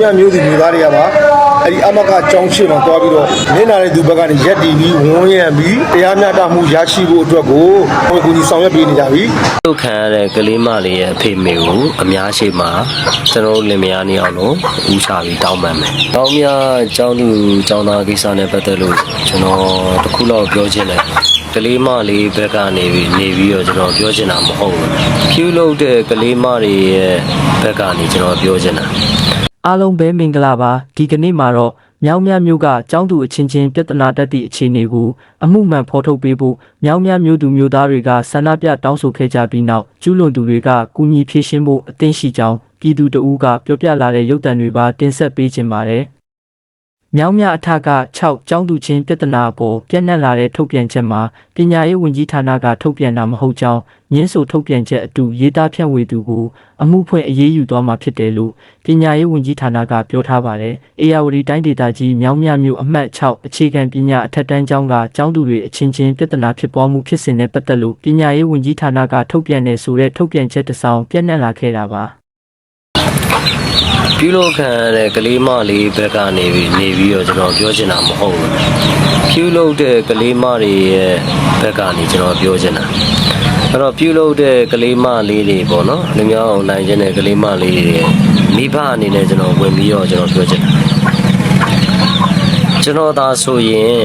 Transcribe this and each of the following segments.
မြောင်မြမျိုးသူမျိုးသားတွေကပါအဲ့ဒီအမကကြောင်းရှိမှသွားပြီးတော့နင်းလာတဲ့သူဘက်ကနေရက်တီပြီးဝန်းရံပြီးတရားမျှတမှုရရှိဖို့အတွက်ကိုဟိုကူကြီးဆောင်ရွက်ပေးနေကြပြီဒုက္ခံရတဲ့ကလေးမလေးရဲ့အဖေမေကိုအများရှိမှကျွန်တော်တို့လင်မယားနေအောင်လို့ဦးချပြီးတောင်းပန်မယ်။တောင်းမြကျောင်းသူကျောင်းသားကိစ္စနဲ့ပတ်သက်လို့ကျွန်တော်တစ်ခုလောက်ပြောချင်တယ်။ကလေးမလေးဘက်ကနေပြီးနေပြီးတော့ကျွန်တော်ပြောချင်တာမဟုတ်ဘူး။ဖြူလို့တဲ့ကလေးမတွေရဲ့ဘက်ကနေကျွန်တော်ပြောချင်တာ။ အားလုံးပဲမင်္ဂလာပါဒီကနေ့မှာတော့မြောင်းမြမျိုးကចောင်းသူအချင်းချင်းပြဿနာတက်သည့်အခြေအနေကိုအမှုမှန်ဖော်ထုတ်ပေးဖို့မြောင်းမြမျိုးသူမျိုးသားတွေကဆန္ဒပြတောင်းဆိုခဲ့ကြပြီးနောက်ကျူးလွန်သူတွေကကူညီဖြေရှင်းဖို့အသင့်ရှိကြောင်းပြည်သူတအူးကပြောပြလာတဲ့ရုပ်သံတွေပါတင်ဆက်ပေးခြင်းပါတယ် မြောင်းမြအထက်က6ကျောင်းသူချင်းပြဿနာအပေါ်ပြန့်နှံ့လာတဲ့ထုတ်ပြန်ချက်မှာပညာရေးဝန်ကြီးဌာနကထုတ်ပြန်တာမဟုတ်ကြောင်းညင်းဆိုထုတ်ပြန်ချက်အတူရေးသားဖြန့်ဝေသူကိုအမှုဖွင့်အရေးယူသွားမှာဖြစ်တယ်လို့ပညာရေးဝန်ကြီးဌာနကပြောထားပါတယ်။အေယာဝတီတိုင်းဒေသကြီးမြောင်းမြမြို့အမှတ်6အခြေခံပညာအထက်တန်းကျောင်းကကျောင်းသူတွေအချင်းချင်းပြဿနာဖြစ်ပွားမှုဖြစ်စဉ်နဲ့ပတ်သက်လို့ပညာရေးဝန်ကြီးဌာနကထုတ်ပြန်တဲ့ဆိုတဲ့ထုတ်ပြန်ချက်တစ်စောင်ပြန့်နှံ့လာခဲ့တာပါ။ ပြုလုပ်ခံရတဲ့ကလေးမလေးဘက်ကနေပြီးနေပြီးတော့ကျွန်တော်ပြောချင်တာမဟုတ်ဘူးပြုလုပ်တဲ့ကလေးမတွေရဲ့ဘက်ကနေကျွန်တော်ပြောချင်တာအဲ့တော့ပြုလုပ်တဲ့ကလေးမလေးတွေပေါ့နော်လူမျိုးအောင်နိုင်ခြင်းတဲ့ကလေးမလေးတွေမိဘအနေနဲ့ကျွန်တော်ဝင်ပြီးတော့ကျွန်တော်ပြောချင်တာကျွန်တော်သာဆိုရင်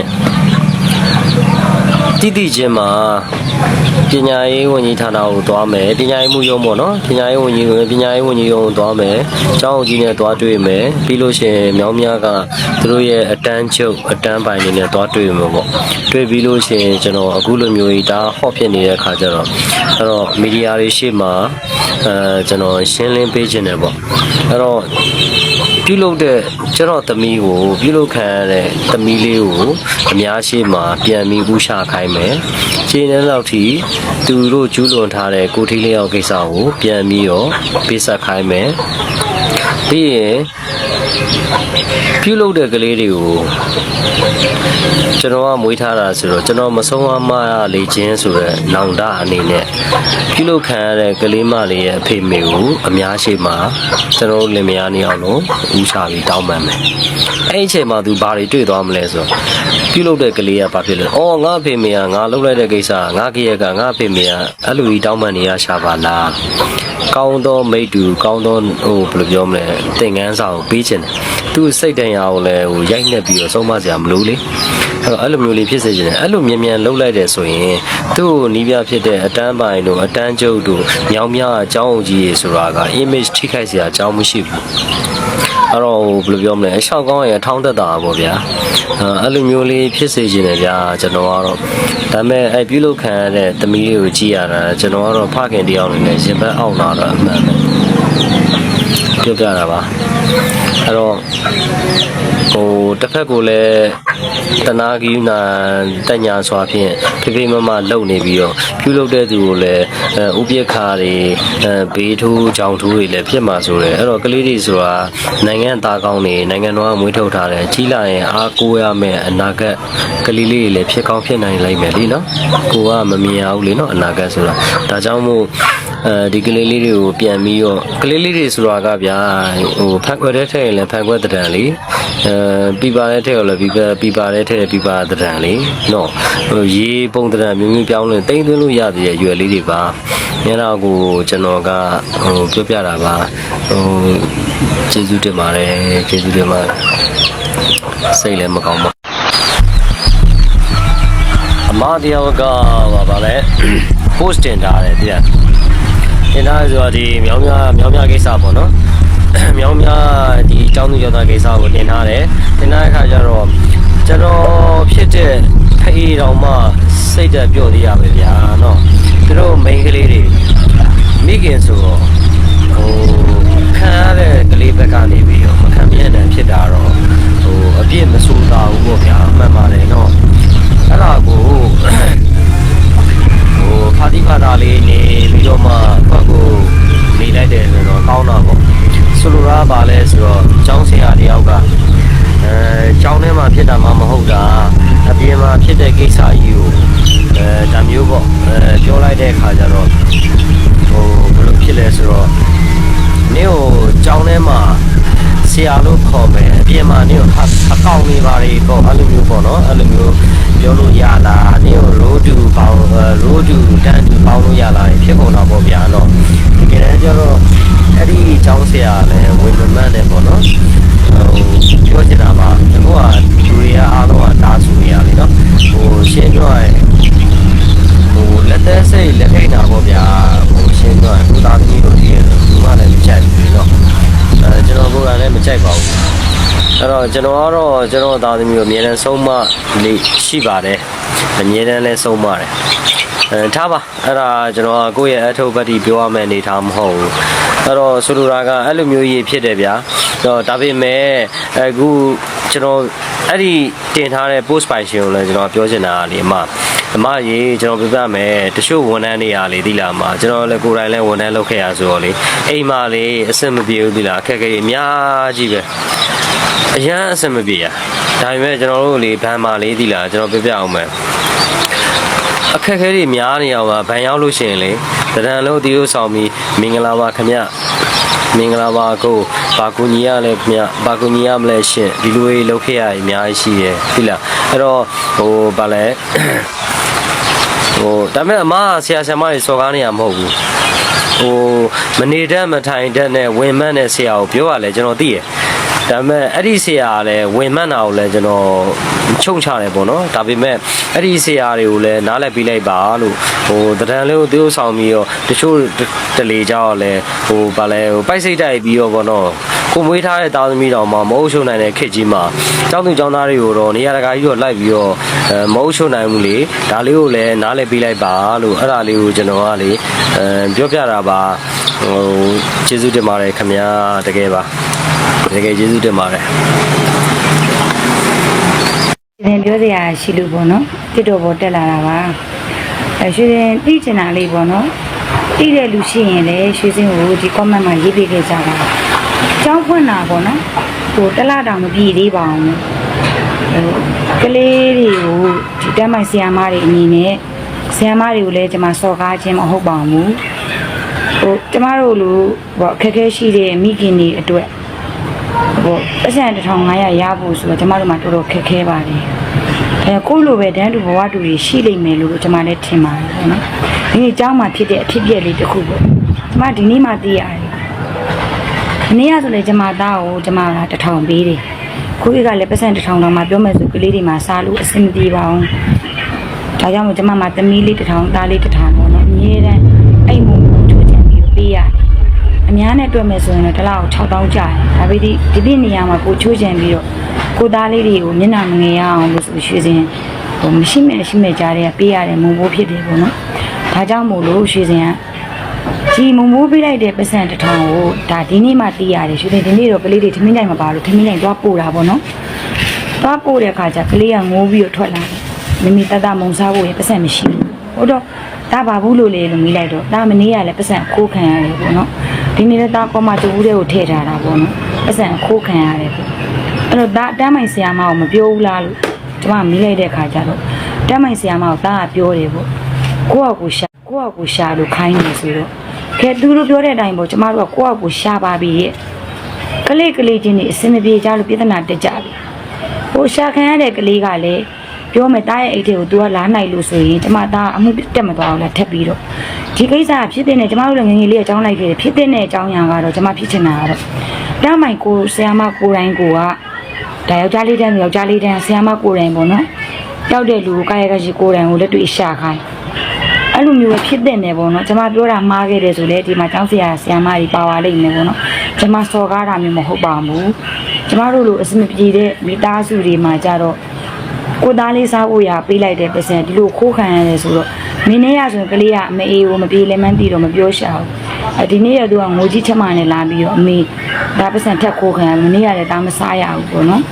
တိတိချင်းမှာပညာရေးဝန်ကြီးဌာနကိုသွားမယ်ပညာရေးမှုရုံးပေါ့နော်ပညာရေးဝန်ကြီးပညာရေးဝန်ကြီးရုံးကိုသွားမယ်ကျောင်းအကြီးနဲ့သွားတွေ့မယ်ပြီးလို့ရှိရင်မြောင်းများကသူတို့ရဲ့အတန်းချုပ်အတန်းပိုင်းတွေနဲ့သွားတွေ့မှာပေါ့တွေ့ပြီးလို့ရှိရင်ကျွန်တော်အခုလိုမျိုးကြီးဒါဟော့ဖြစ်နေတဲ့အခါကျတော့အဲ့တော့မီဒီယာတွေရှေ့မှာအဲကျွန်တော်ရှင်းလင်းပေးခြင်းတယ်ပေါ့အဲ့တော့ ပြုလုပ်တဲ့ကျွန်တော်သမီးကိုပြုလုပ်ခံရတဲ့သမီးလေးကိုအများရှိမှပြန်ပြီးဥရှာခိုင်းမယ်။ခြေနဲ့လောက်ထိသူတို့ကျူးလွန်ထားတဲ့ကိုထီးလေးယောက်ကိစ္စကိုပြန်ပြီးတော့ပေးဆက်ခိုင်းမယ်။ ပြီးရင်ပြုလုပ်တဲ့ကလေးတွေကိုကျွန်တော်ကမွေးထားတာဆိုတော့ကျွန်တော်မဆုံးအမရလေခြင်းဆိုတဲ့နောင်တအနေနဲ့ပြုလုပ်ခံရတဲ့ကလေးမလေးရဲ့အဖေမေကိုအများရှိမှကျွန်တော်တို့လင်မယားနေအောင်လို့ဦးချပြီးတောင်းပန်မယ်။အဲ့ဒီအချိန်မှာသူဘာတွေတွေ့သွားမလဲဆိုတော့ပြုလုပ်တဲ့ကလေးကဘာဖြစ်လဲ။အော်ငါအဖေမေကငါလုပ်လိုက်တဲ့ကိစ္စကငါကရကငါအဖေမေကအဲ့လိုကြီးတောင်းပန်နေရရှာပါလား။ ကောင်းသောမိတ္တူကောင်းသောဟိုဘယ်လိုပြောမလဲသင်ငန်းစာကိုပေးခြင်းတယ်။သူ့စိတ်တန်ရာကိုလည်းဟိုရိုက်နှက်ပြီးတော့ဆုံးမစရာမလိုလေ။အဲ့တော့အဲ့လိုမျိုးလေးဖြစ်စေချင်တယ်အဲ့လိုမြန်မြန်လှုပ်လိုက်တယ်ဆိုရင်သူ့ကိုနီးပြဖြစ်တဲ့အတန်းပိုင်းတို့အတန်းကျုပ်တို့ညောင်မြအကြောင်းအကြီးကြီးဆိုတာက image ထိခိုက်စရာအကြောင်းမရှိဘူး အဲ့တော့ဟိုဘယ်လိုပြောမလဲအလျှောက်ကောင်းရင်ထောင်းသက်တာပေါ့ဗျာအဲ့အဲ့လိုမျိုးလေးဖြစ်စေချင်တယ်ဗျာကျွန်တော်ကတော့ဒါပေမဲ့အဲ့ပြုလုပ်ခံရတဲ့သမီးလေးကိုကြည့်ရတာကျွန်တော်ကတော့ဖခင်တယောက်အနေနဲ့ရင်ဘတ်အောင်လာတော့အမှန်ပဲ ပြောပြတာပါအဲ့တော့ဟိုတစ်ဖက်ကိုလည်းတနာကီနာတညာစွာဖြင့်ဖေဖေမမလုံနေပြီးတော့ပြုလုပ်တဲ့သူကိုလည်းအဲဥပိ္ပခါတွေအဲဘေးထိုးကြောင်ထိုးတွေလည်းဖြစ်မှာဆိုတယ်အဲ့တော့ကလေးတွေဆိုတာနိုင်ငံသားကောင်းတွေနိုင်ငံတော်ကမွေးထုတ်ထားတယ်ကြီးလာရင်အားကိုးရမယ်အနာဂတ်ကလေးလေးတွေလည်းဖြစ်ကောင်းဖြစ်နိုင်လိမ့်မယ်လीနော်ကိုကမမြင်ရဘူးလीနော်အနာဂတ်ဆိုတာဒါကြောင့်မို့ အဲဒီကလေးလေးတွေကိုပြန်ပြီးတော့ကလေးလေးတွေဆိုတာကဗျာဟိုဖန်ခွက်တဲ့ထက်ရင်လည်းဖန်ခွက်တံလေအဲပြပါတဲ့ထက်ရောလည်းပြပါပြပါတဲ့ထက်ပြပါတံလေနော်ဟိုရေပုံတံမျိုးမျိုးပြောင်းလဲတိမ့်သွင်းလို့ရသေးတဲ့ရွယ်လေးတွေပါမျက်နှာကိုကျွန်တော်ကဟိုပြောပြတာပါဟိုကျေးဇူးတင်ပါတယ်ကျေးဇူးတင်ပါတယ်စိတ်လည်းမကောင်းပါအမတရားကပါပါလဲ post တင်ထားတယ်တရား တင်ထားဆိုတာဒီမြောင်းများမြောင်းများကိစ္စပေါ့နော်မြောင်းများဒီအကြောင်းသူရောက်တာကိစ္စကိုတင်ထားတယ်တင်ထားတဲ့အခါကျတော့ကျွန်တော်ဖြစ်တဲ့ဖေးတော်မှစိတ်တက်ပြော့သေးရပဲဗျာနော်သူတို့မိန်းကလေးတွေမိခင်ဆိုတော့ဟိုခံရတဲ့ကလေးဘက်ကနေပြီးတော့မခံမြင်တဲ့ဖြစ်တာတော့ဟိုအပြစ်မဆိုးတာဘူးပေါ့ဗျာမှန်ပါတယ်နော်အဲ့ဒါကို ဟိုဖာတိဖာတာလေးနေပြီးတော့မှဘက်ကိုနေလိုက်တယ်ဆိုတော့ကောင်းတာပေါ့ဆိုလိုတာကဘာလဲဆိုတော့ကျောင်းဆရာတယောက်ကအဲကျောင်းထဲမှာဖြစ်တာမှမဟုတ်တာအပြင်မှာဖြစ်တဲ့ကိစ္စကြီးကိုအဲဒါမျိုးပေါ့အဲပြောလိုက်တဲ့အခါကျတော့ဟိုဘယ်လိုဖြစ်လဲဆိုတော့နင်းကိုကျောင်းထဲမှာ ဆရာလို့ခေါ်မယ်အပြင်မှာနေအကောင်နေပါလေပေါ့အဲ့လိုမျိုးပေါ့နော်အဲ့လိုမျိုးပြောလို့ရလားနေရိုးတူပေါင်းရိုးတူတန်းတူပေါင်းလို့ရလားဖြစ်ကုန်တော့ပေါ့ဗျာတော့ဒီကနေ့ကျတော့အဲ့ဒီအကြောင်းဆရာလည်းဝေမမှန်တယ်ပေါ့နော်ဟိုပြောချင်တာပါကျွန်တော်ကဂျူရီယာအားလုံးကတားဆူနေရလေနော်ဟိုရှင်းပြောရရင်ဟိုလက်သက်စိတ်လက်ထိတ်တာပေါ့ဗျာဟိုရှင်းပြောရင်ဟိုတားသမီးတို့ဒီကဘာလဲချက်ပြီးတော့ အဲကျွန်တော်ကိုယ်ကလည်းမကြိုက်ပါဘူးအဲ့တော့ကျွန်တော်ကတော့ကျွန်တော်သားသမီးကိုအမြဲတမ်းဆုံးမလေးရှိပါတယ်အမြဲတမ်းလည်းဆုံးမတယ်အဲထားပါအဲ့ဒါကျွန်တော်ကကိုယ့်ရဲ့အထုပ်ပတ်တီပြောရမယ့်အနေထားမဟုတ်ဘူးအဲ့တော့ဆိုလိုတာကအဲ့လိုမျိုးကြီးဖြစ်တယ်ဗျာတော့ဒါပေမဲ့အခုကျွန်တော်အဲ့ဒီတင်ထားတဲ့ post ပိုင်ရှင်ကိုလည်းကျွန်တော်ပြောချင်တာကလေအမ အမကြီးကျွန်တော်ပြပြမယ်တချို့ဝန်ထမ်းတွေရာလေဒီလားအမကျွန်တော်လည်းကိုယ်တိုင်လည်းဝန်ထမ်းလုပ်ခဲ့ရဆိုတော့လေအိမ်မှာလေအဆင်မပြေဘူးဒီလားအခက်အခဲကြီးအများကြီးပဲအရန်အဆင်မပြေရဒါပေမဲ့ကျွန်တော်တို့လေဘန်မာလေးဒီလားကျွန်တော်ပြပြအောင်မယ်အခက်အခဲတွေများနေအောင်ပါဗန်ရောက်လို့ရှိရင်လေတရံလုံးတီးလို့ဆောင်ပြီးမင်္ဂလာပါခင်ဗျမင်္ဂလာပါကိုဘာကူညီရလဲခင်ဗျဘာကူညီရမလဲရှင်ဒီလိုလေးလုပ်ခဲ့ရရင်အများကြီးရှိရပြီလားအဲ့တော့ဟိုဗာလဲ ဟိုဒါပေမဲ့အမကဆရာဆရာမတွေစော်ကားနေရမဟုတ်ဘူးဟိုမနေတတ်မထိုင်တတ်နဲ့ဝင်မတ်နဲ့ဆရာကိုပြောရလဲကျွန်တော်သိရဒါပေမဲ့အဲ့ဒီဆရာကလည်းဝင်မှန်းတာကိုလည်းကျွန်တော်ချုံချတယ်ပေါ့နော်ဒါပေမဲ့အဲ့ဒီဆရာတွေကိုလည်းနားလည်ပြီးလိုက်ပါလို့ဟိုတရံလေးကိုသေုပ်ဆောင်ပြီးတော့တချို့တလေကြောက်လည်းဟိုဗာလဲဟိုပိုက်စိတ်တိုက်ပြီးတော့ပေါ့နော် ကိုမွေးထားတဲ့သားသမီးတော်မှာမဟုတ်ရှုံနိုင်တဲ့ခစ်ကြီးမှာကျောင်းသူကျောင်းသားတွေကိုတော့နေရာတကာကြီးတော့လိုက်ပြီးတော့အဲမဟုတ်ရှုံနိုင်ဘူးလေဒါလေးကိုလည်းနားလည်ပြီးလိုက်ပါလို့အဲ့ဒါလေးကိုကျွန်တော်ကလေအဲပြောပြတာပါဟိုကျေးဇူးတင်ပါတယ်ခင်ဗျာတကယ်ပါတကယ်ကျေးဇူးတင်ပါတယ်ဒီရင်ပြောစရာရှိလို့ပေါ့နော်တစ်တော်ပေါ်တက်လာတာပါအဲရွှေစင်သိချင်တာလေးပေါ့နော်သိတဲ့လူရှိရင်လည်းရွှေစင်ကိုဒီ comment မှာရေးပေးခဲ့ကြပါ ကျောင်းဖွင့်တာပေါ့နော်ဟိုတစ်လတောင်မပြည့်သေးပါဘူးဟိုကလေးတွေကိုဒီတက်မိုက်ဆီယာမတွေအနေနဲ့ဆီယာမတွေကိုလည်းကျွန်မစော်ကားခြင်းမဟုတ်ပါဘူးဟိုကျမတို့လူပေါ့အခက်အခဲရှိတဲ့မိခင်တွေအတွက် ဟိုပတ်စံ1500ရဖို့ဆိုတော့ကျမတို့မှာတော်တော်ခက်ခဲပါတယ်။အဲကိုယ့်လိုပဲတန်းတူဘဝတူတွေရှိလိမ့်မယ်လို့ကျမလည်းထင်ပါတယ်ပေါ့နော်။ဒီနေ့အเจ้าမှာဖြစ်တဲ့အဖြစ်အပျက်လေးတစ်ခုပေါ့။ကျမဒီနေ့မှသိရတယ်။ ဒီနေ့ကဆိုလေကျမသားကိုကျမကတစ်ထောင်ပေးတယ်။ကိုကြီးကလည်းပတ်စံတစ်ထောင်တောင်မှပြောမယ်ဆိုကလေးတွေမှာစားလို့အဆင်မပြေပါဘူး။ဒါကြောင့်မို့ကျမမှာသမီးလေးတစ်ထောင်သားလေးတစ်ထောင်ပေါ့နော်။အမြဲတမ်းအဲ့မုံကိုချိုးချင်ပြီးတော့ပေးရတယ်။အများနဲ့တွေ့မယ်ဆိုရင်တော့တစ်လောက်6000ကျတယ်ဒါပေမဲ့ဒီဒီနေရာမှာကိုချိုးချင်ပြီးတော့ကိုသားလေးတွေကိုမျက်နှာမငယ်ရအောင်လို့ဆိုရွှေစင်ဟိုမရှိမဲ့ရှိမဲ့ကြားတဲ့ပေးရတယ်မုံဘိုးဖြစ်တယ်ပေါ့နော်ဒါကြောင့်မို့လို့ရွှေစင်က ဒီမုံဘိုးပေးလိုက်တဲ့ပတ်စံတစ်ထောင်ကိုဒါဒီနေ့မှတီးရတယ်ရွှေစင်ဒီနေ့တော့ကလေးတွေထမင်းနိုင်မပါလို့ထမင်းနိုင်သွားပို့တာပေါ့နော်သွားပို့တဲ့အခါကျကလေးကငိုးပြီးတော့ထွက်လာတယ်မိမိတတမုံစားဖို့ရပတ်စံမရှိဘူးဟုတ်တော့ဒါဘာဘူးလို့လေလို့မိလိုက်တော့ဒါမနေရလဲပတ်စံခိုးခံရတယ်ပေါ့နော်ဒီနေ့လည်းဒါကောမတူဦးတွေကိုထည့်ထားတာပေါ့နော်အစံအခိုးခံရတယ်ပေါ့အဲ့တော့ဒါတမ်းမိုင်ဆရာမကိုမပြောဘူးလားလို့ကျွန်မမီးလိုက်တဲ့ခါကျတော့တမ်းမိုင်ဆရာမကိုဒါကပြောတယ်ပေါ့ကိုယ့်အကူရှာကိုယ့်အကူရှာလို့ခိုင်းနေဆိုတော့ ခဲသူတို့ပြောတဲ့အတိုင်းပေါ့ကျွန်မတို့ကကိုယ့်အကူရှာပါပြီရဲ့ကလေးကလေးချင်းနေအစင်မပြေကြလို့ပြဿနာတက်ကြပြီဟိုရှာခံရတဲ့ကလေးကလည်းပြောမယ်တားရဲ့အိတ်တွေကို तू ကလာနိုင်လို့ဆိုရင်ကျမသားအမှုတက်မသွားဘူးလားထက်ပြီးတော့ဒီကိစ္စကဖြစ်တဲ့နဲ့ကျမတို့လည်းငယ်ငယ်လေးအကြောင်းလိုက်ခဲ့တယ်ဖြစ်တဲ့အကြောင်းအရာကတော့ကျမဖြစ်ချင်တာကတော့တားမိုင်ကိုဆရာမကိုတိုင်းကိုကဒါယောက်ျားလေးတန်းယောက်ျားလေးတန်းဆရာမကိုတိုင်းပေါ့နော်တောက်တဲ့လူကိုကာယကရှိကိုတိုင်းကိုလက်တွေ့ရှာခိုင်း အဲ့လိုမျိုးပဲဖြစ်တဲ့နယ်ပေါ့နော်ကျမပြောတာမှားခဲ့တယ်ဆိုလေဒီမှာကျောင်းဆရာဆရာမကြီးပါပါလိမ့်မယ်ပေါ့နော်ကျမစော်ကားတာမျိုးမဟုတ်ပါဘူးကျမတို့လိုအစမပြေတဲ့မိသားစုတွေမှာကြတော့ကိုသားလေးစားဖို့ရပေးလိုက်တဲ့ပတ်စံဒီလိုခိုးခံရတယ်ဆိုတော့မင်းနဲ့ရဆိုရင်ကလေးကအမေအေးကိုမပြေလည်းမန်းတီတော့မပြောရှာဘူးအဲဒီနေ့ရသူကငိုကြီးချက်မှနဲ့လာပြီးတော့အမေဒါပတ်စံထက်ခိုးခံရမနေ့ကလည်းဒါမစားရဘူးပေါ့နော်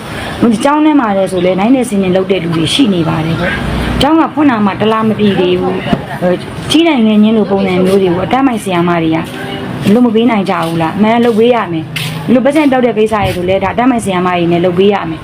ကျောင်းထဲမှာလည်းဆိုလဲနိုင်နေစင်းနေလောက်တဲ့လူတွေရှိနေပါတယ်ပေါ့ကျောင်းကဖွင့်လာမှတလားမပြေသေးဘူးကြီးနိုင်ငံရင်းလိုပုံစံမျိုးတွေကိုအတတ်မိုက်ဆီယာမတွေကလုံမပေးနိုင်ကြဘူးလားအမှန်လုံပေးရမယ်လူပတ်စံတောက်တဲ့ကိစ္စရေဆိုလဲဒါအတတ်မိုက်ဆီယာမတွေနဲ့လုံပေးရမယ်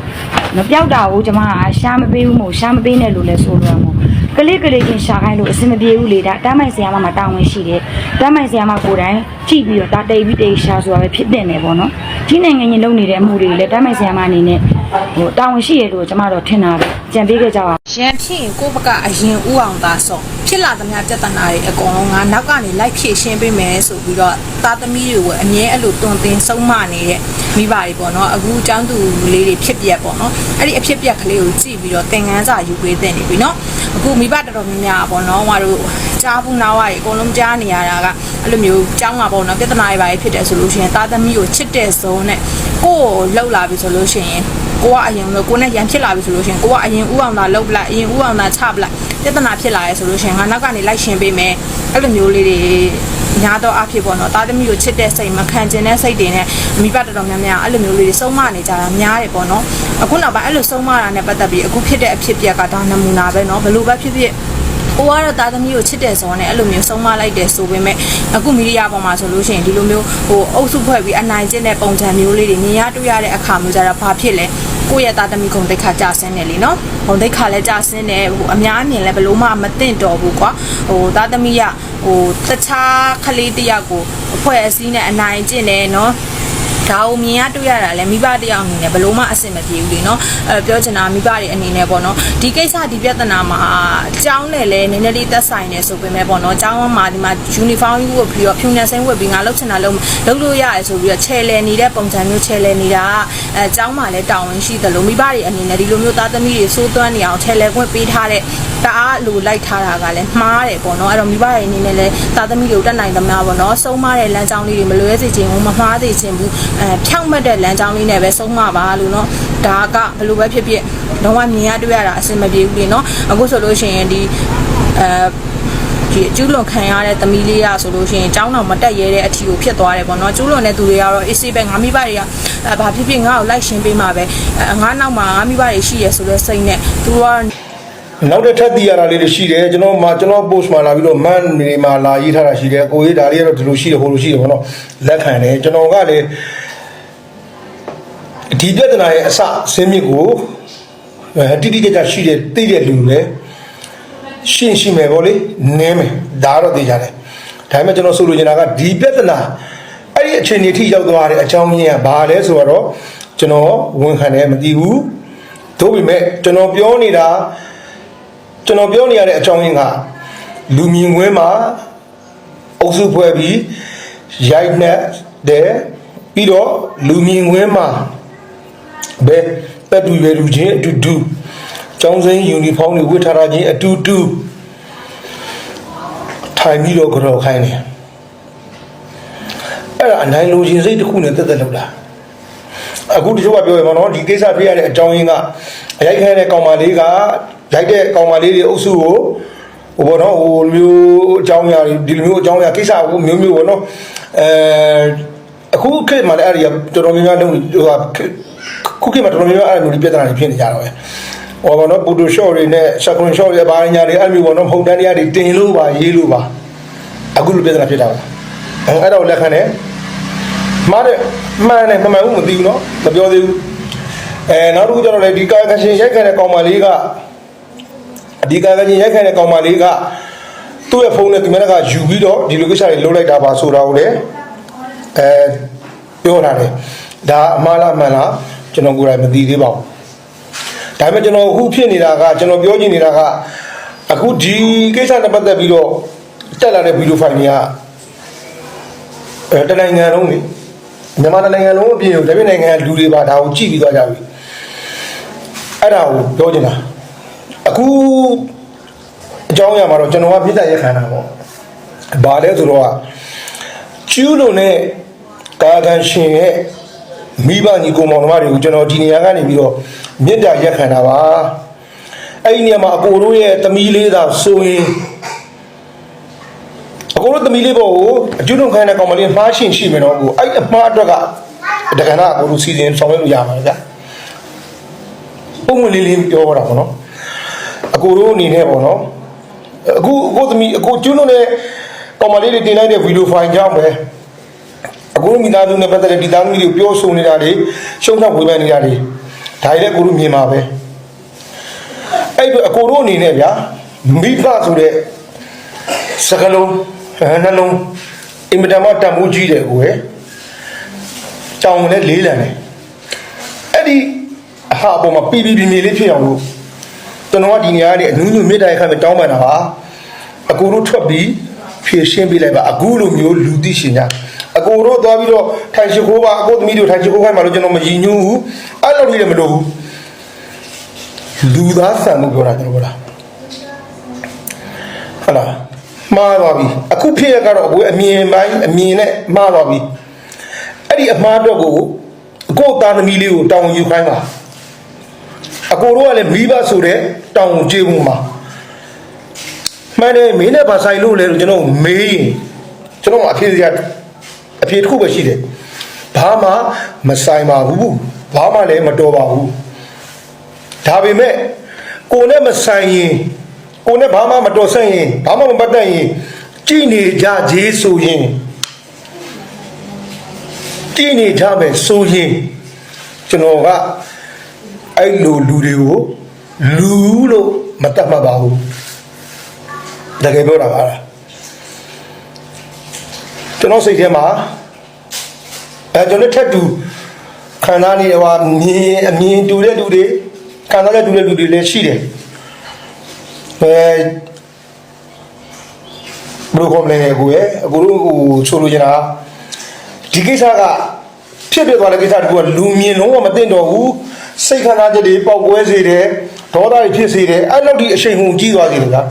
မပြောက်တာဘူးကျမကရှားမပေးဘူးမို့ရှားမပေးနဲ့လို့လဲဆိုလို့မို့ကလေးကလေးချင်းရှာခိုင်းလို့အဆင်မပြေဘူးလေဒါတမ်းမိုင်ဆရာမမှာတာဝန်ရှိတယ်တမ်းမိုင်ဆရာမကိုယ်တိုင်ကြည့်ပြီးတော့ဒါတိတ်ပြီးတိတ်ရှာဆိုတာပဲဖြစ်တင်တယ်ပေါ့နော်ဒီနိုင်ငံကြီးလုံနေတဲ့အမှုတွေလည်းတမ်းမိုင်ဆရာမအနေနဲ့ ဟိုတာဝန်ရှိရလို့ကျမတို့ထင်တာပဲကြံပေးခဲ့ကြပါရန်ဖြစ်ရင်ကိုယ့်ဘက်ကအရင်ဥအောင်သာဆုံးဖြစ်လာသမျှပြဿနာတွေအကုန်လုံးကနောက်ကနေလိုက်ဖြည့်ရှင်းပေးမယ်ဆိုပြီးတော့သားသမီးတွေကိုအမြဲအဲ့လိုတွန်တင်ဆုံးမနေတဲ့မိဘတွေပေါ့နော်အခုចောင်းသူလေးတွေဖြစ်ပြက်ပေါ့နော်အဲ့ဒီအဖြစ်ပြက်ကလေးကိုကြည့်ပြီးတော့သင်ခန်းစာယူပေးတဲ့နေပြီနော်အခုမိဘတော်တော်များများပေါ့နော်ဟိုတို့ကြားဘူးနာဝါတွေအကုန်လုံးကြားနေရတာကအဲ့လိုမျိုးចောင်းကပေါ့နော်ပြဿနာတွေပါဖြစ်တယ်ဆိုလို့ရှိရင်သားသမီးကိုချစ်တဲ့ဇုံနဲ့ကိုယ့်ကိုလှုပ်လာပြီဆိုလို့ရှိရင် ကိုကအရင်လို့ကိုနဲ့ရန်ဖြစ်လာပြီဆိုလို့ရှိရင်ကိုကအရင်ဥအောင်သာလှုပ်ပလိုက်အရင်ဥအောင်သာချပလိုက်ပြဿနာဖြစ်လာရဲဆိုလို့ရှိရင်ငါနောက်ကနေလိုက်ရှင်ပေးမယ်အဲ့လိုမျိုးလေးတွေညာတော့အဖြစ်ပေါ့နော်တာသမီကိုချစ်တဲ့စိတ်မခံကျင်တဲ့စိတ်တွေနဲ့မိဘတော်တော်များများအဲ့လိုမျိုးလေးတွေစုံမနေကြတာများတယ်ပေါ့နော်အခုနောက်ပိုင်းအဲ့လိုစုံမတာနဲ့ပတ်သက်ပြီးအခုဖြစ်တဲ့အဖြစ်ပြက်ကဒါနမူနာပဲနော်ဘယ်လိုပဲဖြစ်ဖြစ်ကိုကတော့တာသမီကိုချစ်တယ်ဆိုတော့ねအဲ့လိုမျိုးဆုံးမလိုက်တယ်ဆိုပေမဲ့အခုမီဒီယာပေါ်မှာဆိုလို့ရှိရင်ဒီလိုမျိုးဟိုအုပ်စုဖွဲ့ပြီးအနိုင်ကျင့်တဲ့ပုံစံမျိုးလေးတွေမြင်ရတွေ့ရတဲ့အခါမျိုးကြတော့ဘာဖြစ်လဲ ကိုယ့်ရဲ့သားသမီးကုန်ဒိတ်ခါကြာဆင်းတယ်လေနော်။ကုန်ဒိတ်ခါလည်းကြာဆင်းတယ်ဟိုအများအမြင်လည်းဘလို့မှမသိမ့်တော်ဘူးကွာ။ဟိုသားသမီးရဟိုတခြားကလေးတယောက်ကိုအဖွဲ့အစည်းနဲ့အနိုင်ကျင့်တယ်နော် ဒါကိုမြင်ရတွေ့ရတာလဲမိဘတယောက်အနေနဲ့ဘလို့မှအဆင်မပြေဘူးလေနော်အဲပြောချင်တာမိဘတွေအနေနဲ့ပေါ့နော်ဒီကိစ္စဒီပြဿနာမှာအကြောင်းနဲ့လဲနည်းနည်းလေးသက်ဆိုင်နေဆိုပေမဲ့ပေါ့နော်အကြောင်းမှာဒီမှာ uniform ယူဝတ်ပြီးတော့ဖြူနေစိမ့်ဝတ်ပြီးငါလှုပ်ချင်တာလှုပ်လှုပ်လို့ရတယ်ဆိုပြီးတော့ခြေလဲနေတဲ့ပုံစံမျိုးခြေလဲနေတာကအဲအကြောင်းမှာလဲတာဝန်ရှိတယ်လို့မိဘတွေအနေနဲ့ဒီလိုမျိုးသားသမီးတွေစိုးသွမ်းနေအောင်ခြေလဲခွင့်ပေးထားတဲ့တအားလိုလိုက်ထားတာကလည်းမှားတယ်ပေါ့နော်အဲ့တော့မိဘတွေအနေနဲ့လဲသားသမီးတွေကိုတက်နိုင်သမျှပေါ့နော်ဆုံးမတဲ့လမ်းကြောင်းလေးတွေမလွဲစေချင်ဘူးမမှားစေချင်ဘူးအဲဖြောင့်မတ်တဲ့လမ်းကြောင်းလေးနဲ့ပဲဆုံးမပါလို့နော်ဒါကဘယ်လိုပဲဖြစ်ဖြစ်တော့မြင်ရတွေ့ရတာအဆင်မပြေဘူးလေနော်အခုဆိုလို့ရှိရင်ဒီအဲဒီအကျူးလွန်ခံရတဲ့သမီးလေးရဆိုလို့ရှိရင်ကျောင်းတော်မတက်ရဲတဲ့အထီကိုဖြစ်သွားတယ်ပေါ့နော်ကျူးလွန်တဲ့သူတွေကတော့အေးဆေးပဲငါမိဘတွေကအဲဘာဖြစ်ဖြစ်ငါ့ကိုလိုက်ရှင်းပေးမှာပဲအဲငါနောက်မှာငါမိဘတွေရှိရဲဆိုတော့စိတ်နဲ့သူကနောက်တစ်ထပ်တည်ရတာလေးတွေရှိတယ်ကျွန်တော်မှကျွန်တော် post မှာလာပြီးတော့ man တွေမှာလာရေးထားတာရှိတယ်ကိုကြီးဒါလေးကတော့ဒီလိုရှိတယ်ဟိုလိုရှိတယ်ပေါ့နော်လက်ခံတယ်ကျွန်တော်ကလည်း ဒီပြဿနာရဲ့အစဆင်းမြစ်ကိုအဲတိတိကျကျရှိတယ်သိတဲ့လူလည်းရှင်းရှိမယ်ပေါ့လေနင်းမယ်ဒါတော့သိကြတယ်ဒါပေမဲ့ကျွန်တော်ဆိုလိုချင်တာကဒီပြဿနာအဲ့ဒီအခြေအနေထိရောက်သွားတဲ့အကြောင်းရင်းကဘာလဲဆိုတော့ကျွန်တော်ဝန်ခံတယ်မသိဘူးသို့ပေမဲ့ကျွန်တော်ပြောနေတာကျွန်တော်ပြောနေရတဲ့အကြောင်းရင်းကလူမြင်ကွင်းမှာအုပ်စုဖွဲ့ပြီးရိုက်နှက်တယ်ပြီးတော့လူမြင်ကွင်းမှာ ဘယ်တက်တူရွယ်လူချင်းအတူတူကျောင်းစိမ်းယူနီဖောင်းတွေဝတ်ထားတာချင်းအတူတူထိုင်ပြီးတော့ကြော်ခိုင်းတယ်အဲ့ဒါအနိုင်လိုချင်စိတ်တစ်ခုနဲ့တက်တက်လောက်တာအခုတချို့ကပြောရမှာနော်ဒီကိစ္စဖြစ်ရတဲ့အကြောင်းရင်းကရိုက်ခိုင်းတဲ့ကောင်မလေးကရိုက်တဲ့ကောင်မလေးတွေအုပ်စုကိုဟိုဘောနော်ဟိုမျိုးအကြောင်းအရာတွေဒီလိုမျိုးအကြောင်းအရာကိစ္စကိုမျိုးမျိုးဘောနော်အဲအခုခေတ်မှာလည်းအဲ့ဒီတော်တော်များများလုံးဟို ခုခေတ်မှာတော်တော်များများအဲ့လိုမျိုးပြဿနာတွေဖြစ်နေကြတော့ပဲဟောပါတော့ပူတိုရှော့တွေနဲ့ရှက်ကွန်ရှော့တွေဘာညာတွေအဲ့မျိုးပေါ့နော်ဖုန်တန်းတရားတွေတင်လို့ပါရေးလို့ပါအခုလိုပြဿနာဖြစ်တာပါအဲ့ဒါကိုလက်ခံတယ်မှားတယ်မှန်တယ်မှန်ဘူးမသိဘူးနော်မပြောသေးဘူးအဲနောက်တစ်ခုကျတော့လေဒီကာကရှင်ရိုက်ခံတဲ့ကောင်မလေးကဒီကာကရှင်ရိုက်ခံတဲ့ကောင်မလေးကသူ့ရဲ့ဖုန်းနဲ့သူမကယူပြီးတော့ဒီ location တွေလုံးလိုက်တာပါဆိုတာကိုလေအဲပြောထားတယ်ဒါအမှားလားမှန်လား ကျွန်တော်ကိုယ်တိုင်မသိသေးပါဘူးဒါပေမဲ့ကျွန်တော်အခုဖြစ်နေတာကကျွန်တော်ပြောချင်နေတာကအခုဒီကိစ္စနဲ့ပတ်သက်ပြီးတော့တက်လာတဲ့ဗီဒီယိုဖိုင်တွေကအဲတနိုင်ငံလုံးနေမြန်မာနိုင်ငံလုံးအပြင်ကိုတပြည့်နိုင်ငံလူတွေပါဒါကိုကြည့်ပြီးသွားကြပြီအဲ့ဒါကိုပြောချင်တာအခုအကြောင်းအရာမှာတော့ကျွန်တော်ကပြစ်ဒဏ်ရက်ခံတာပေါ့ဘာလဲဆိုတော့ကျူးလွန်တဲ့ကာကန်ရှင်ရဲ့ မိဘညီကိုမောင်နှမတွေကိုကျွန်တော်ဒီနေရာကနေပြီးတော့မြစ်တာရက်ခံတာပါအဲ့ဒီနေရာမှာအကိုတို့ရဲ့သမီးလေးသာဆိုရင်အကိုတို့သမီးလေးပေါ့ကိုအကျူးလွန်ခံတဲ့ကောင်မလေးမှားရှင်ရှိမယ်တော့ကိုအဲ့အမှားအတွက်ကတက္ကနာအကိုတို့စီစဉ်ဆောင်ရွက်လို့ရမှာဗျာပုံဝင်လေးလေးပြောတာပေါ့နော်အကိုတို့အနေနဲ့ပေါ့နော်အခုအကိုသမီးအကိုကျူးလွန်တဲ့ကောင်မလေးတွေတင်လိုက်တဲ့ဗီဒီယိုဖိုင်ကြောင့်ပဲအ ကိုတို့မိသားစုနဲ့ပတ်သက်တဲ့ဒီသားသမီးတွေပြောဆိုနေတာတွေရှုံးတော့ဝေဖန်နေတာတွေဒါတွေလည်းအကိုတို့မြင်ပါပဲအဲ့ဒီအကိုတို့အနေနဲ့ဗျာမိဘဆိုတဲ့စကလုံးအဲနှလုံးအင်မတန်မှတန်ဖိုးကြီးတယ်ကိုယ်ကြောင်လည်းလေးလံတယ်အဲ့ဒီအဟာအပေါ်မှာပြီးပြီးပြင်းပြင်းလေးဖြစ်အောင်လို့ကျွန်တော်ကဒီနေရာကနေအနူးညွတ်မြစ်တိုင်ခန့်ပဲတောင်းပန်တာပါအကူတို့ထွက်ပြီးဖြည့်ရှင်းပေးလိုက်ပါအခုလိုမျိုးလူသိရှင်ညာ အကူတို့သွားပြီးတော့ထိုင်ရှိခိုးပါအကိုသမီးတို့ထိုင်ရှိခိုးခိုင်းပါလို့ကျွန်တော်မရည်ညွှန်းဘူးအဲ့လိုကြီးလည်းမလုပ်ဘူးလူသားဆန်လို့ပြောတာကျွန်တော်ပြောတာဟုတ်လားမှားသွားပြီအခုဖြစ်ရကတော့အကိုအမြင်ပိုင်းအမြင်နဲ့မှားသွားပြီအဲ့ဒီအမှားတော့ကိုအကိုသားသမီးလေးကိုတောင်းယူခိုင်းပါအကိုတို့ကလည်းမိဘဆိုတဲ့တောင်းကျေးမှုမှာမှန်တယ်မင်းနဲ့ဗာဆိုင်လို့လေလို့ကျွန်တော်မေးရင်ကျွန်တော်အဖြေစရာ အဖြေတစ်ခုပဲရှိတယ်ဘာမှမဆိုင်ပါဘူးဘာမှလည်းမတော်ပါဘူးဒါပေမဲ့ကိုနဲ့မဆိုင်ရင်ကိုနဲ့ဘာမှမတော်ဆက်ရင်ဘာမှမပတ်သက်ရင်ကြည်နေကြသေးဆိုရင်ကြည်နေကြမယ်ဆိုရင်ကျွန်တော်ကအဲ့လိုလူတွေကိုလူလို့မတတ်မှတ်ပါဘူးတကယ်ပြောတာပါလား ကျွန်တော်စိတ်ထဲမှာအဲကျွန်တော်ထက်တူခံစားနေဟိုမြင်အမြင်တူတဲ့လူတွေခံစားတဲ့တူတဲ့လူတွေလည်းရှိတယ်အဲဘယ်လိုကောမလဲကိုယ်အခုတို့ဟိုဆိုလိုချင်တာဒီကိစ္စကဖြစ်ပြသွားတဲ့ကိစ္စတကူကလူမြင်လုံးဝမသိတော့ဘူးစိတ်ခန္ဓာချက်တွေပေါက်ကွဲစေတယ်ဒေါသတွေဖြစ်စေတယ်အဲ့လောက်ဒီအရှိန်ဟုန်ကြီးသွားစေတယ်ဗျာ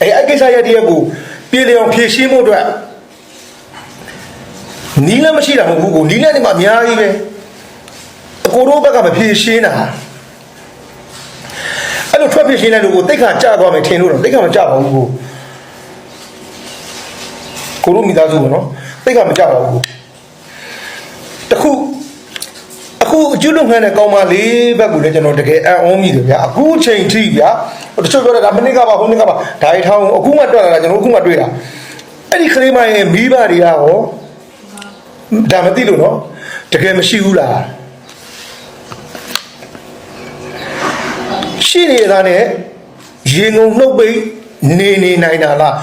အဲအဲ့ကိစ္စရဲ့တည်းကိုပြေလျောင်ဖြည့်ရှင်းဖို့အတွက် နီးလည်းမရှိတာမဟုတ်ဘူးကိုနီးလည်းဒီမှာအများကြီးပဲအကိုတို့ဘက်ကမဖြည့်ရှင်းတာအဲ့လိုထွက်ဖြည့်ရှင်းလိုက်လို့ကိုတိတ်ခါကြာသွားမယ်ထင်လို့တော့တိတ်ခါမကြာပါဘူးကိုကိုတို့မိသားစုပေါ့နော်တိတ်ခါမကြာပါဘူးကိုတခုအခုအကျွလွန်ခံတဲ့ကောင်းမလေးဘက်ကလည်းကျွန်တော်တကယ်အံ့ဩမိတယ်ဗျာအခုချိန်ထိဗျာတချို့ပြောတာဒါမနစ်ကပါဟိုနစ်ကပါဒါရီထောင်းအခုမှတွေ့လာတာကျွန်တော်အခုမှတွေ့တာအဲ့ဒီခလေးမရဲ့မိဘတွေကရော ဒါမသိလို့နော်တကယ်မရှိဘူးလားရှိနေတာနဲ့ရေငုံနှုတ်ပိတ်နေနေနိုင်တာလား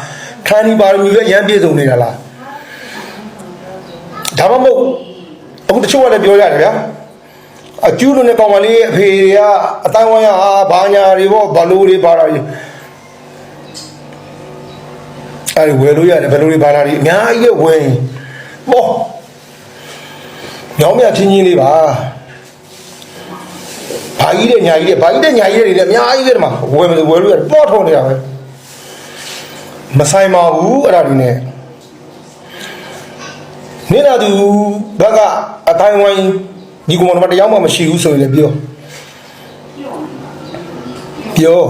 ခန္ဒီပါရမီပဲရမ်းပြည့်စုံနေတာလားဒါမှမဟုတ်အခုတချို့ကလည်းပြောရတယ်ဗျာအကျူးလို့နဲ့ကောင်မလေးရဲ့အဖေတွေကအတိုင်းဝိုင်းဟာဘာညာတွေပေါ့ဘလို့တွေပါတာကြီးအဲ့ဒီဝယ်လို့ရတယ်ဘယ်လိုတွေပါတာတွေအများကြီးဝယ်ပေါ့ ညောင်းမြချင်းချင်းလေးပါဘာကြီးတဲ့ညာကြီးတဲ့ဘာကြီးတဲ့ညာကြီးတဲ့တွေလည်းအများကြီးပဲဒီမှာဝယ်မလို့ဝယ်လို့ရတယ်ပေါ့ထုံနေတာပဲမဆိုင်ပါဘူးအဲ့ဒါတွေနဲ့နေတာသူဘက်ကအတိုင်းဝိုင်းဒီကောင်မတရားမှမရှိဘူးဆိုရင်လည်းပြောပြော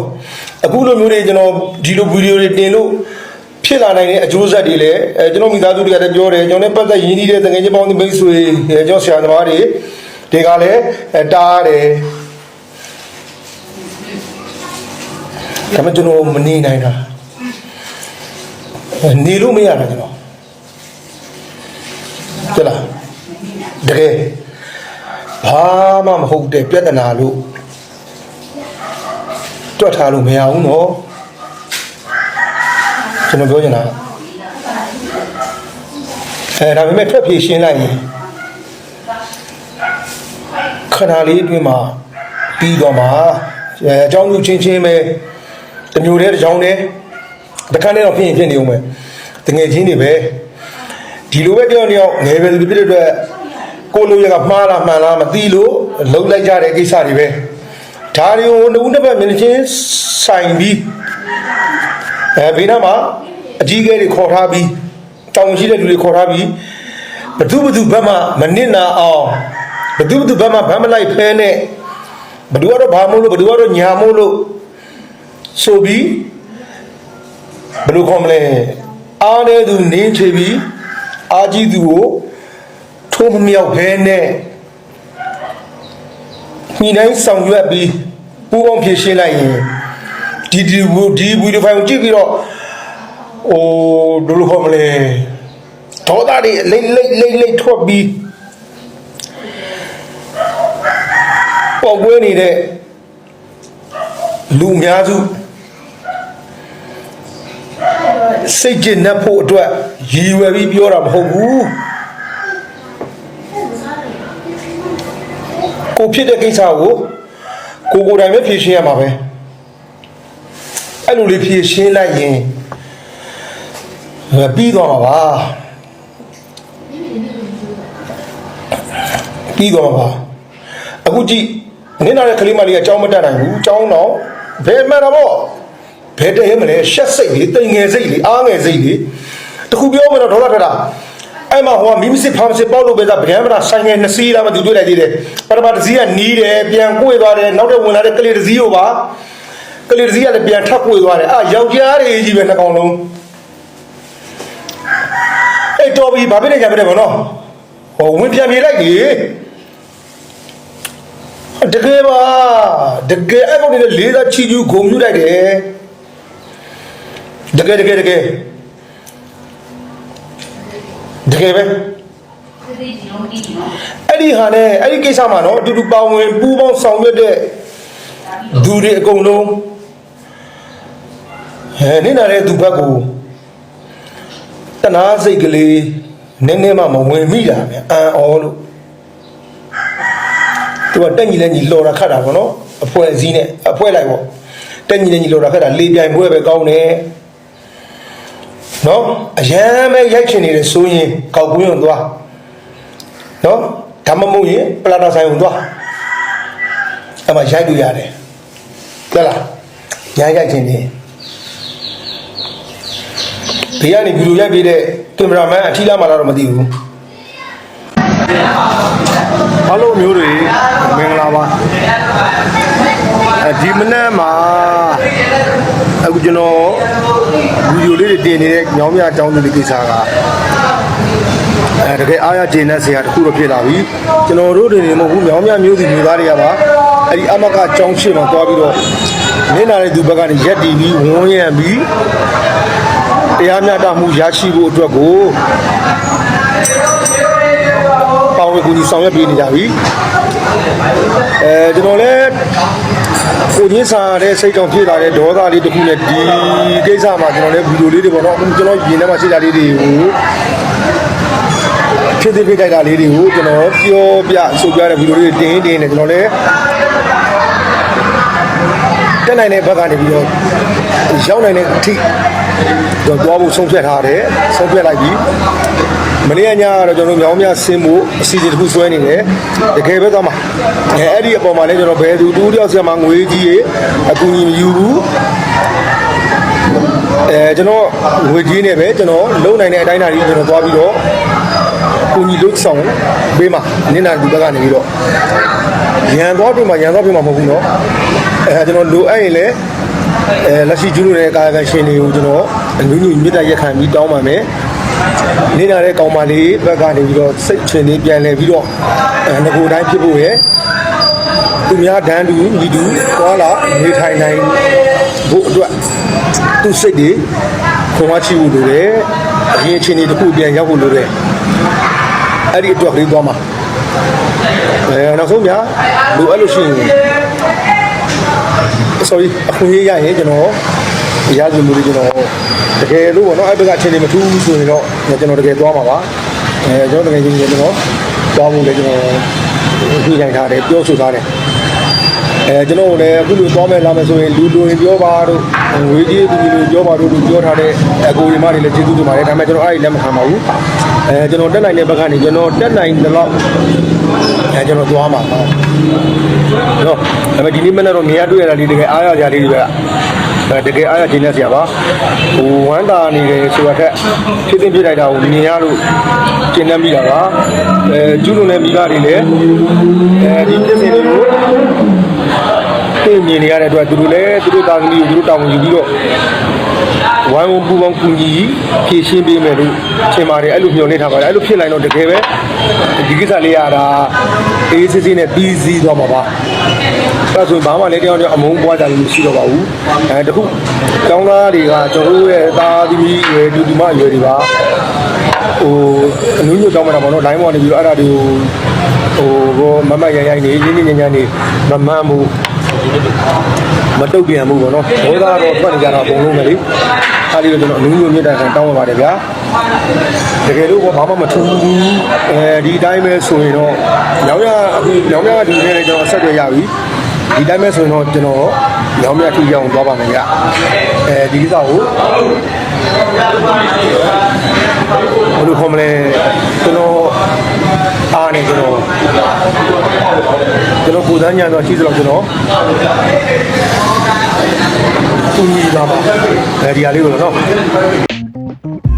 အခုလိုမျိုးတွေကျွန်တော်ဒီလိုဗီဒီယိုတွေတင်လို့ ဖြစ်လာနိုင်တဲ့အကျိုးဆက်တွေလည်းအဲကျွန်တော်မိသားစုတွေကလည်းပြောတယ်ကျွန်တော်လည်းပတ်သက်ရင်းနှီးတဲ့တကယ်ချင်းပေါင်းတဲ့မိတ်ဆွေအဲကျွန်တော်ဆရာသမားတွေတွေကလည်းအဲတားတယ်ဒါပေမဲ့ကျွန်တော်မနေနိုင်တာနေလို့မရတာကျွန်တော်ကျလားတကယ်ဘာမှမဟုတ်တဲ့ပြဿနာလို့တွက်ထားလို့မရဘူးနော် ကျွန်တော်ပြောချင်တာအဲဒါပေမဲ့ထွက်ပြေးရှင်းလိုက်ရင်ခဏလေးအတွင်းမှာပြီးတော့မှာအဲအကြောင်းလူချင်းချင်းပဲတမျိုးတည်းတစ်ကြောင်းတည်းတခါနဲ့တော့ဖြစ်ရင်ဖြစ်နေဦးမယ်တငယ်ချင်းတွေပဲဒီလိုပဲပြောနေအောင်ငယ်ပဲသူဖြစ်တဲ့အတွက်ကိုလိုရကမှားလားမှန်လားမသိလို့လှုပ်လိုက်ကြတဲ့ကိစ္စတွေပဲဒါတွေကိုနှုတ်နှစ်ပတ်မျက်နှာချင်းဆိုင်ပြီး အဲဘေးနားမှာအကြီးအကဲတွေခေါ်ထားပြီးတောင်းရှိတဲ့လူတွေခေါ်ထားပြီးဘသူဘသူဘက်မှမနစ်နာအောင်ဘသူဘသူဘက်မှဗမ်းမလိုက်ဖဲနဲ့ဘသူကတော့ဘာမို့လို့ဘသူကတော့ညာမို့လို့ဆိုပြီးဘယ်လိုခေါ်မလဲအားတဲ့သူနင်းချပြီးအာကြီးသူကိုထိုးမမြောက်ဖဲနဲ့ညီတိုင်းဆောင်ရွက်ပြီးပူပေါင်းဖြည့်ရှင်းလိုက်ရင် ဒီဒီဘူဒီဗီဒီယိုဖိုင်ကိုကြည့်ပြီးတော့ဟိုဘယ်လိုခေါ်မလဲဒေါသတွေလိမ့်လိမ့်လိမ့်လိမ့်ထွက်ပြီးပေါက်ကွဲနေတဲ့လူအများစုစိတ်ကျဉ်နှက်ဖို့အတွက်ရည်ရွယ်ပြီးပြောတာမဟုတ်ဘူးကိုဖြစ်တဲ့ကိစ္စကိုကိုကိုယ်တိုင်ပဲဖြေရှင်းရမှာပဲ အဲ့လိုလေးဖြေရှင်းလိုက်ရင်ပြီးသွားမှာပါပြီးသွားမှာပါအခုကြည့်နင်းလာတဲ့ကလေးမလေးကအကြောင်းမတက်နိုင်ဘူးအကြောင်းတော့ဘယ်မှန်တော့ဘယ်တည်းမလဲရှက်စိတ်လေတိမ်ငယ်စိတ်လေအားငယ်စိတ်လေတခုပြောမယ်တော့ဒေါ်လာထက်တာအဲ့မှာဟိုကမိမစစ်ဖာမစစ်ပေါက်လို့ပဲသားဗျမ်းမလားဆိုင်ငယ်နှစ်စီးလားမသိတွေ့လိုက်သေးတယ်ပထမတစ်စီးကနီးတယ်ပြန်ကိုွေသွားတယ်နောက်တော့ဝင်လာတဲ့ကလေးတစ်စီးကိုပါ ကလေးတစ်စီးကလည်းပြန်ထပ်ကိုွေသွားတယ်အာယောက်ျားတွေကြီးပဲနှစ်ကောင်လုံးအဲ့တော်ပြီဘာဖြစ်နေကြမလဲဗောနော်ဟိုဝင်ပြန်ပြေးလိုက်လေတကယ်ပါတကယ်အဲ့ကောင်တွေလေးသားချီကျူးဂုံမြူလိုက်တယ်တကယ်တကယ်တကယ်တကယ်ပဲအဲ့ဒီဟာနဲ့အဲ့ဒီကိစ္စမှာနော်အတူတူပေါဝင်ပူးပေါင်းဆောင်ရွက်တဲ့သူတွေအကုန်လုံး ဟဲ့နေနာတဲ့သူဘက်ကိုတနာစိတ်ကလေးနည်းနည်းမှမဝင်မိတာဗျအံ့ဩလို့သူကတက်ညီလဲညီလော်တာခတ်တာပေါ့နော်အဖွဲစည်းနဲ့အဖွဲလိုက်ပေါ့တက်ညီလဲညီလော်တာခတ်တာလေးပြိုင်ပွဲပဲကောင်းတယ်နော်အရန်ပဲရိုက်ချင်နေတယ်ဆိုရင်ကောက်ကွင်းုံသွားနော်ဒါမှမဟုတ်ရင်ပလာတာဆိုင်ုံသွားအဲ့မှာရိုက်လို့ရတယ်ကြလားညာရိုက်ချင်တယ် ဘေးကနေဗီဒီယိုရိုက်ပေးတဲ့ကင်မရာမန်အထီးလာမှလာတော့မသိဘူးဟယ်လိုမျိုးတွေမင်္ဂလာပါအဲဒီမနက်မှာအခုကျွန်တော်ဗီဒီယိုလေးတွေတင်နေတဲ့ညောင်းမြအကြောင်းလေးကိစ္စကအဲတကယ်အားရကျေနပ်စရာတစ်ခုတော့ဖြစ်လာပြီကျွန်တော်တို့တွေနေမဟုတ်ဘူးညောင်းမြမျိုးစီမျိုးသားတွေကပါအဲ့ဒီအမကအကြောင်းရှင်းမှာတွားပြီးတော့နေနာတဲ့သူဘက်ကနေရက်တီပြီးဝန်းရံပြီး တရားမျှတမှုရရှိဖို့အတွက်ကိုပေါဝင်ကူညီဆောင်ရွက်ပေးနေကြပြီအဲကျွန်တော်လည်းကိုကြီးစာတဲ့စိတ်ကြောင့်ဖြစ်လာတဲ့ဒေါသလေးတစ်ခုနဲ့ဒီကိစ္စမှာကျွန်တော်လည်းဗီဒီယိုလေးတွေပေါ့နော်အခုကျွန်တော်ရင်ထဲမှာရှိတာလေးတွေကိုဖြစ်ဖြစ်ဖြစ်တိုက်တာလေးတွေကိုကျွန်တော်ပြောပြဆိုပြတဲ့ဗီဒီယိုလေးတွေတင်တင်နေကျွန်တော်လည်းတက်နိုင်တဲ့ဘက်ကနေပြီးတော့ရောက်နိုင်တဲ့အထိ တော့သွားဖို့ဆုံးဖြတ်ထားတယ်ဆုံးဖြတ်လိုက်ပြီမနေ့ကညကတော့ကျွန်တော်မြောင်းမြဆင်းဖို့အစီအစဉ်တစ်ခုဆွဲနေတယ်တကယ်ပဲသွားမှာအဲအဲ့ဒီအပေါ်မှာလည်းကျွန်တော်ဘယ်သူတူတယောက်ဆီမှာငွေကြီးရေအကူအညီမယူဘူးအဲကျွန်တော်ငွေကြီးနဲ့ပဲကျွန်တော်လုံနိုင်တဲ့အတိုင်းအတာကြီးကျွန်တော်သွားပြီးတော့ကူညီလုပ်ဆောင်ပေးမှာနင်းနာဒီဘက်ကနေပြီးတော့ရန်သွားပြင်မှာရန်သွားပြင်မှာမဟုတ်ဘူးเนาะအဲကျွန်တော်လိုအပ်ရင်လည်း အဲလက်ရှိကျူးလို့တဲ့ကာယကံရှင်တွေကိုကျွန်တော်အနုညူမြစ်တာရက်ခံပြီးတောင်းပါမယ်နေလာတဲ့ကောင်မလေးဘက်ကနေပြီးတော့စိတ်ချင်လေးပြန်လဲပြီးတော့အဲငကိုတိုင်းဖြစ်ဖို့ရယ်သူများဒန်းတူညီတူသွားလာနေထိုင်နိုင်ဖို့အတွက်သူစိတ်တွေခွန်အားချဖို့လိုတယ်အရင်အချိန်တွေတစ်ခုပြန်ရောက်ဖို့လိုတယ်အဲ့ဒီအတွက်ကလေးသွားမှာအဲနောက်ဆုံးများလိုအပ်လို့ရှိရင် sorry အခွင့်အရေးရရင်ကျွန်တော်ရယူမှုတွေကျွန်တော်တကယ်လို့ပေါ့နော်အဲ့ဘက်ကအချိန်တွေမထူးဘူးဆိုရင်တော့ကျွန်တော်တကယ်သွားမှာပါအဲကျွန်တော်တကယ်ချင်းကျွန်တော်သွားဖို့လည်းကျွန်တော်ဖြေနိုင်ထားတယ်ပြောဆိုထားတယ် အဲကျွန်တော်လည်းအခုလိုသွားမယ်လာမယ်ဆိုရင်လူလူရင်ပြောပါတော့ဝေကြီးသူလူပြောပါတော့လူပြောထားတဲ့အကိုရီမတွေလည်းကျေးဇူးတင်ပါတယ်ဒါပေမဲ့ကျွန်တော်အဲ့ဒီလက်မခံပါဘူးအဲကျွန်တော်တက်နိုင်တဲ့ဘက်ကနေကျွန်တော်တက်နိုင်တဲ့လောက်အဲကျွန်တော်သွားမှာပါနော်ဒါပေမဲ့ဒီနေ့မနေ့တော့နေရာတွေ့ရတာလေးတကယ်အားရကြလေးတွေပဲအဲတကယ်အားရခြင်းနဲ့ဆရာပါဟိုဝမ်းတာနေတယ်ဆိုတာထက်ဖြစ်သိဖြစ်လိုက်တာကိုမြင်ရလို့ကျင့်တတ်မိတာပါအဲကျူးလွန်တဲ့မိဘတွေလည်းအဲဒီဖြစ်စဉ်တွေကို သိမြင်နေရတဲ့အတွက်သူတို့လည်းသူတို့တာဝန်ကြီးကိုသူတို့တာဝန်ယူပြီးတော့ဝိုင်းဝန်းပူပေါင်းကူညီဖြည့်ရှင်းပေးမယ်လို့ထင်ပါတယ်အဲ့လိုမျှော်လင့်ထားပါတယ်အဲ့လိုဖြစ်လိုက်တော့တကယ်ပဲဒီကိစ္စလေးရတာအေးစစ်စစ်နဲ့ပြီးစီးသွားမှာပါအဲ့ဆိုရင်ဘာမှလည်းတရားတရားအမုန်းပွားကြလို့မရှိတော့ပါဘူးအဲတခုကျောင်းသားတွေကကျွန်တော်တို့ရဲ့သားသမီးရွယ်တူတူမရွယ်တွေပါဟိုအနုညွတ်တောင်းမှတာပေါ့နော် line ပေါ်နေပြီးတော့အဲ့ဒါတွေကိုဟိုဘောမမရိုင်ရိုင်နေရင်းနှီးညံ့ညံ့နေမမှန်ဘူး မတုတ်ပြန်ဘူးပေါ့နော်ဘောသားတော့ထွက်နေကြတာအကုန်လုံးပဲလေအားလေးကိုကျွန်တော်အနူးမျိုးမြတ်တာခံတောင်းပါပါတယ်ဗျာတကယ်လို့ဘာမှမထူးဘူးအဲဒီအတိုင်းပဲဆိုရင်တော့ညောင်ရအခုညောင်ရဒီနေ့လည်းကျွန်တော်ဆက်သွယ်ရပြီဒီတိုင်းပဲဆိုရင်တော့ကျွန်တော်ညောင်မြထူရအောင်သွားပါမယ်ဗျအဲဒီကိစ္စကို ဘယ်လိုခေါ်မလဲကျွန်တော်အားနေကျွန်တော်ကျွန်တော်ကိုယ်စမ်းညာတော့ရှိသလောက်ကျွန်တော်သူညီလာပါအဲဒီဟာလေးကိုတော့နော်